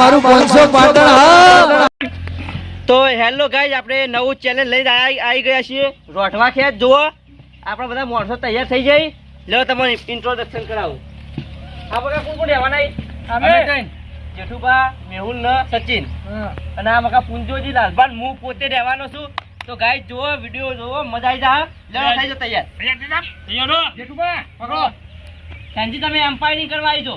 મારું પાંચસો પાટણ હા. તો હેલો ગાઈઝ આપણે નવું ચેલેન્જ લઈને આવી ગયા છીએ. રોઠવા ખેત જુઓ. આપણે બધા માણસો તૈયાર થઈ જાય. લો તમને ઇન્ટ્રોડક્શન કરાવું. આ બધા કોણ કોણ રહેવાના અમે. જેઠુબા મેહુલ ન સચિન. અને આ મકા પુંજોજી લાલભાન. હું પોતે રહેવાનો છું. તો ગાઈઝ જુઓ વીડિયો જુઓ મજા આવી જા લેવા થઈ જાઓ તૈયાર. સાંજી તમે એમ્પાયરિંગ કરવા આવી જો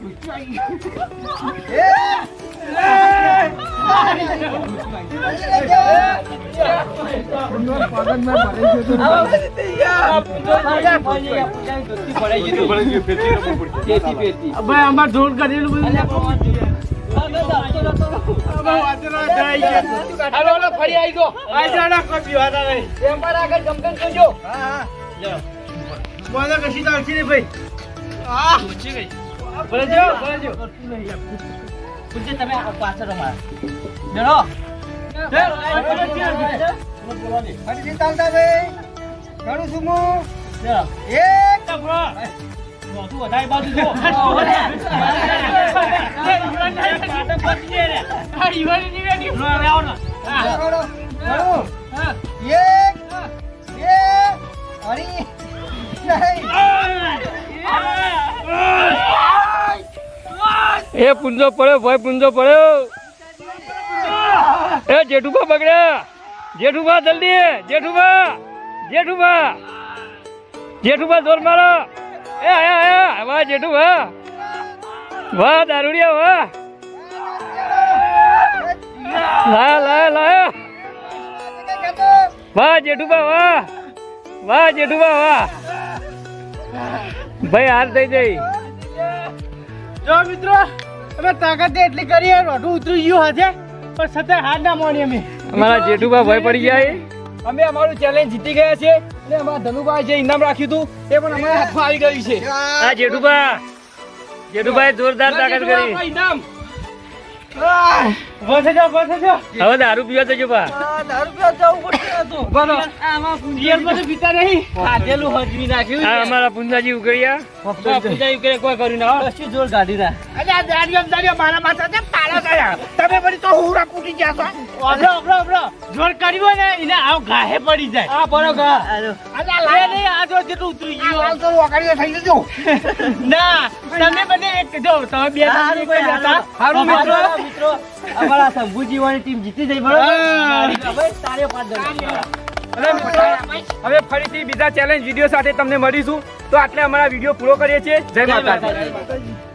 ધનુભા આપણે આવી જજો અરે જે જીતે કેવડો ખવડાવવાનો ઊભા વન ટુ ભાઈ કે ધનુભા જેઠે હોઈ ગયો ઊંધાથી ખેંચો તમે પાછળ અમારા એ પુંજો પડ્યો, ભાઈ પૂંજો પડ્યો. એ જેઠુભા બગડ્યા. જેઠુભા જલ્દી જેઠુભા જેઠુભા. જેઠુભા જોર મારો. એ આયા આયા વાહ જેઠુભા. વાહ દારૂડિયા, વાહ. લા લા લા વાહ જેઠુભા, વાહ. વાહ જેઠુભા, વાહ. ભાઈ હાર થઈ જઈ. જો મિત્રો અમે તાકાત એટલી કરીએ રોઢું ઉતરી ગયું હશે પણ છતાં હાર ના માની અમે. અમારા જેઠુભા ભય પડી ગયા એ. અમે અમારું ચેલેન્જ જીતી ગયા છે અને અમારા ધનુભાઈ જે ઇનામ રાખ્યું હતું એ પણ અમારા હાથમાં આવી ગયું છે. આ જેઠુભા. જેઠુભાઈ જોરદાર તાકાત કરી. ઇનામ. બસે જાઓ બસે જાઓ. હવે દારૂ પીવા તો. બા બોલો પુંજીયર બધું પીતા નહીં. ખાધેલું હજવી નાખ્યું આ અમારા પુંજાજી ઉગડ્યા પુંજાજી યુકે કોઈ કર્યું ના કશું જોર કાઢી ના અલ્યા દાડિયો દાડિયો મારા માથા છે પાલા થયા તમે બધી તો હુરા કૂટી ગયા છો. ઓબરો ઓબરો ઓબરો જોર કર્યો ને એને આવ ગાહે પડી જાય. આ બરો ગા અલ્યા લે નહીં આ જો જેટલું ઉતરી ગયું હાલ તો વગાડીને થઈ જજો. ના તમે બંને એક જો તમે બે હારું ભાઈ, હારું. મિત્રો. અમારા શંભુજી વાળી ટીમ જીતી જઈ બરોબર? હવે તારે ફરીથી બીજા ચેલેન્જ વીડિયો સાથે તમને મળીશું. તો આટલે અમારા વીડિયો પૂરો કરીએ છીએ. જય માતાજી.